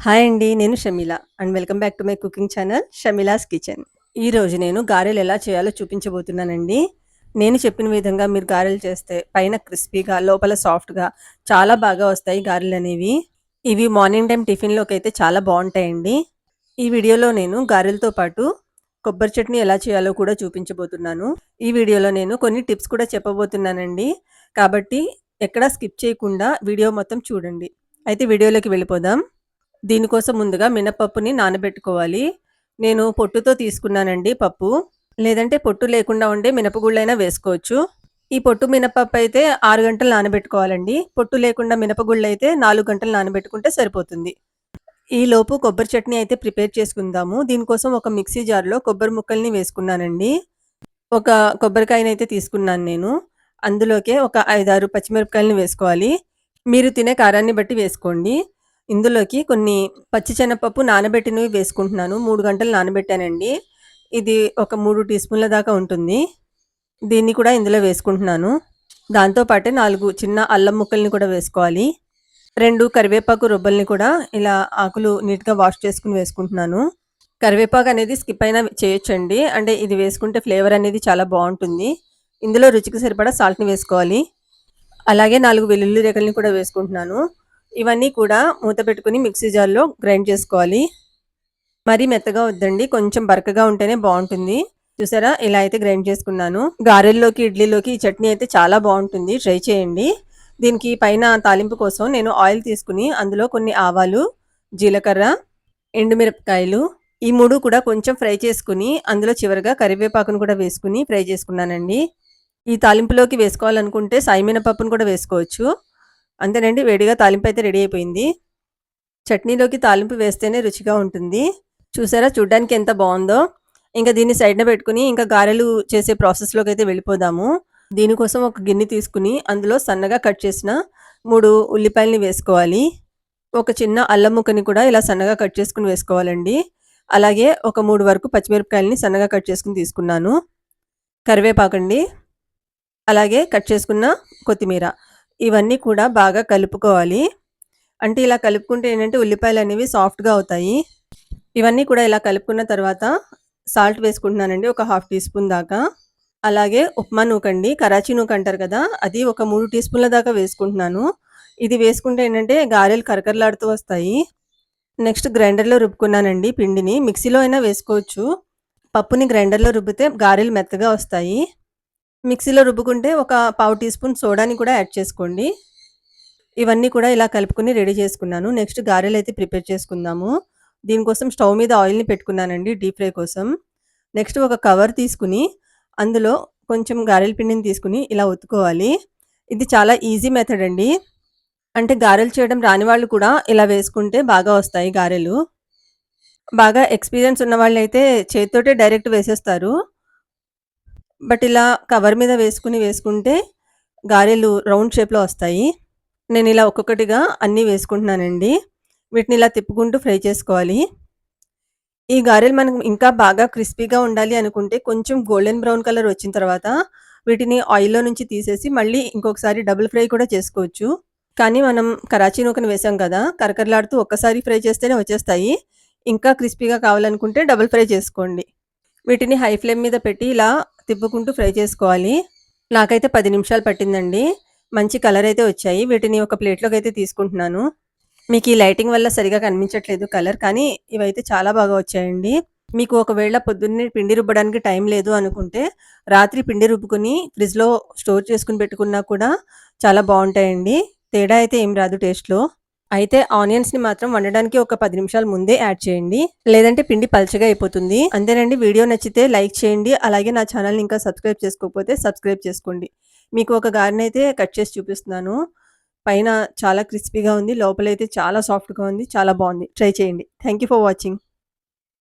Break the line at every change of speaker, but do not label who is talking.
Hi అండి. నేను Shamila and welcome back to my cooking channel Shamila's kitchen. ఈరోజు నేను గారెలు ఎలా చేయాలో చూపించబోతున్నానండి. నేను చెప్పిన విధంగా మీరు గారెలు చేస్తే పైన క్రిస్పీగా, లోపల సాఫ్ట్‌గా చాలా బాగా వస్తాయి గారెలు అనేవి ఇవి మార్నింగ్ టైం టిఫిన్‌లోకి అయితే చాలా బాగుంటాయండి ఈ వీడియోలో నేను గారెలతో పాటు కొబ్బరి చట్నీ ఎలా చేయాలో కూడా చూపించబోతున్నాను. ఈ వీడియోలో నేను కొన్ని టిప్స్ కూడా చెప్పబోతున్నానండి. కాబట్టి ఎక్కడా స్కిప్ చేయకుండా వీడియో మొత్తం చూడండి. అయితే వీడియోలోకి వెళ్ళిపోదాం. దీనికోసం ముందుగా మినపప్పుని నానబెట్టుకోవాలి. నేను పొట్టుతో తీసుకున్నానండి పప్పు. లేదంటే పొట్టు లేకుండా ఉండే మినపగుళ్ళైనా వేసుకోవచ్చు. ఈ పొట్టు మినపప్పు అయితే ఆరు గంటలు నానబెట్టుకోవాలండి. పొట్టు లేకుండా మినపగుళ్ళు అయితే నాలుగు గంటలు నానబెట్టుకుంటే సరిపోతుంది. ఈలోపు కొబ్బరి చట్నీ అయితే ప్రిపేర్ చేసుకుందాము. దీనికోసం ఒక మిక్సీ జార్‌లో కొబ్బరి ముక్కల్ని వేసుకున్నానండి. ఒక కొబ్బరికాయనైతే తీసుకున్నాను నేను. అందులోకే ఒక ఐదారు పచ్చిమిరపకాయలను వేసుకోవాలి. మీరు తినే కారాన్ని బట్టి వేసుకోండి. ఇందులోకి కొన్ని పచ్చి శనగపప్పు నానబెట్టినవి వేసుకుంటున్నాను. మూడు గంటలు నానబెట్టానండి. ఇది ఒక మూడు టీ స్పూన్ల దాకా ఉంటుంది. దీన్ని కూడా ఇందులో వేసుకుంటున్నాను. దాంతో పాటే 4 చిన్న అల్లం ముక్కల్ని కూడా వేసుకోవాలి. రెండు కరివేపాకు రొబ్బల్ని కూడా ఇలా ఆకులు నీట్‌గా వాష్ చేసుకుని వేసుకుంటున్నాను. కరివేపాకు అనేది స్కిప్ అయినా చేయొచ్చండి. అంటే ఇది వేసుకుంటే ఫ్లేవర్ అనేది చాలా బాగుంటుంది ఇందులో రుచికి సరిపడా సాల్ట్‌ని వేసుకోవాలి. అలాగే నాలుగు వెల్లుల్లి రేఖల్ని కూడా వేసుకుంటున్నాను. ఇవన్నీ కూడా మూత పెట్టుకుని మిక్సీ జార్‌లో గ్రైండ్ చేసుకోవాలి. మరీ మెత్తగా వద్దండి. కొంచెం బరకగా ఉంటేనే బాగుంటుంది చూసారా? ఇలా అయితే గ్రైండ్ చేసుకున్నాను. గారెల్లోకి, ఇడ్లీలోకి ఈ చట్నీ అయితే చాలా బాగుంటుంది ట్రై చేయండి. దీనికి పైన తాలింపు కోసం నేను ఆయిల్ తీసుకుని అందులో కొన్ని ఆవాలు, జీలకర్ర, ఎండుమిరపకాయలు ఈ మూడు కూడా కొంచెం ఫ్రై చేసుకుని అందులో చివరిగా కరివేపాకును కూడా వేసుకుని ఫ్రై చేసుకున్నానండి. ఈ తాలింపులోకి వేసుకోవాలనుకుంటే సాయిమినపప్పును కూడా వేసుకోవచ్చు. అంతేనండి వేడిగా తాలింపు అయితే రెడీ అయిపోయింది. చట్నీలోకి తాలింపు వేస్తేనే రుచిగా ఉంటుంది. చూసారా చూడ్డానికి ఎంత బాగుందో ఇంకా దీన్ని సైడ్‌న పెట్టుకుని ఇంకా గారెలు చేసే ప్రాసెస్‌లోకి అయితే వెళ్ళిపోదాము. దీనికోసం ఒక గిన్నె తీసుకుని అందులో సన్నగా కట్ చేసిన మూడు ఉల్లిపాయల్ని వేసుకోవాలి. ఒక చిన్న అల్లం ముక్కని కూడా ఇలా సన్నగా కట్ చేసుకుని వేసుకోవాలండి. అలాగే ఒక మూడు వరకు పచ్చిమిరపకాయలని సన్నగా కట్ చేసుకుని తీసుకున్నాను. కరివేపాకండి. అలాగే కట్ చేసుకున్న కొత్తిమీర. ఇవన్నీ కూడా బాగా కలుపుకోవాలి. అంటే ఇలా కలుపుకుంటే ఏంటంటే ఉల్లిపాయలు అనేవి సాఫ్ట్‌గా అవుతాయి. ఇవన్నీ కూడా ఇలా కలుపుకున్న తర్వాత సాల్ట్ వేసుకుంటున్నానండి. ఒక హాఫ్ టీ స్పూన్ దాకా. అలాగే ఉప్మా నూకండి. కరాచీ నూక అంటారు కదా! అది ఒక మూడు టీ స్పూన్ల దాకా వేసుకుంటున్నాను. ఇది వేసుకుంటే ఏంటంటే గారెలు కరకరలాడుతూ వస్తాయి. నెక్స్ట్ గ్రైండర్‌లో రుబ్బుకున్నానండి పిండిని. మిక్సీలో అయినా వేసుకోవచ్చు. పప్పుని గ్రైండర్‌లో రుబ్బితే గారెలు మెత్తగా వస్తాయి. మిక్సీలో రుబ్బుకుంటే ఒక పావు టీ స్పూన్ సోడాని కూడా యాడ్ చేసుకోండి. ఇవన్నీ కూడా ఇలా కలుపుకొని రెడీ చేసుకున్నాను. నెక్స్ట్ గారెలు అయితే ప్రిపేర్ చేసుకుందాము. దీనికోసం స్టవ్ మీద ఆయిల్‌ని పెట్టుకున్నానండి డీప్ ఫ్రై కోసం. నెక్స్ట్ ఒక కవర్ తీసుకుని అందులో కొంచెం గారెల పిండిని తీసుకుని ఇలా ఒత్తుకోవాలి. ఇది చాలా ఈజీ మెథడ్ అండి. అంటే గారెలు చేయడం రాని వాళ్ళు కూడా ఇలా వేసుకుంటే బాగా వస్తాయి గారెలు. బాగా ఎక్స్‌పీరియన్స్ ఉన్న వాళ్ళయితే చేతితోటే డైరెక్ట్ వేసేస్తారు. బట్ ఇలా కవర్ మీద వేసుకుని వేసుకుంటే గారెలు రౌండ్ షేప్‌లో వస్తాయి. నేను ఇలా ఒక్కొక్కటిగా అన్నీ వేసుకుంటున్నానండి. వీటిని ఇలా తిప్పుకుంటూ ఫ్రై చేసుకోవాలి. ఈ గారెలు మనకు ఇంకా బాగా క్రిస్పీగా ఉండాలి అనుకుంటే కొంచెం గోల్డెన్ బ్రౌన్ కలర్ వచ్చిన తర్వాత వీటిని ఆయిల్‌లో నుంచి తీసేసి మళ్ళీ ఇంకొకసారి డబుల్ ఫ్రై కూడా చేసుకోవచ్చు. కానీ మనం కరాచీ నూకను వేసాం కదా! కరకరలాడుతూ ఒక్కసారి ఫ్రై చేస్తేనే వచ్చేస్తాయి. ఇంకా క్రిస్పీగా కావాలనుకుంటే డబుల్ ఫ్రై చేసుకోండి. వీటిని హై ఫ్లేమ్ మీద పెట్టి ఇలా తిప్పుకుంటూ ఫ్రై చేసుకోవాలి. నాకైతే పది నిమిషాలు పట్టిందండి. మంచి కలర్ అయితే వచ్చాయి. వీటిని ఒక ప్లేట్‌లోకి అయితే తీసుకుంటున్నాను. మీకు ఈ లైటింగ్ వల్ల సరిగ్గా కనిపించట్లేదు కలర్. కానీ ఇవైతే చాలా బాగా వచ్చాయండి. మీకు ఒకవేళ పొద్దున్నే పిండి రుబ్బడానికి టైం లేదు అనుకుంటే రాత్రి పిండి రుబ్బుకుని ఫ్రిడ్జ్‌లో స్టోర్ చేసుకుని పెట్టుకున్నా కూడా చాలా బాగుంటాయండి తేడా అయితే ఏం రాదు టేస్ట్‌లో. అయితే ఆనియన్స్‌ని మాత్రం వండడానికి ఒక పది నిమిషాల ముందే యాడ్ చేయండి. లేదంటే పిండి పల్చగా అయిపోతుంది. అంతేనండి వీడియో నచ్చితే లైక్ చేయండి. అలాగే నా ఛానల్‌ని ఇంకా సబ్స్క్రైబ్ చేసుకోకపోతే సబ్స్క్రైబ్ చేసుకోండి. మీకు ఒక గారెనైతే కట్ చేసి చూపిస్తున్నాను. పైన చాలా క్రిస్పీగా ఉంది. లోపలైతే చాలా సాఫ్ట్‌గా ఉంది. చాలా బాగుంది ట్రై చేయండి. Thank you for watching.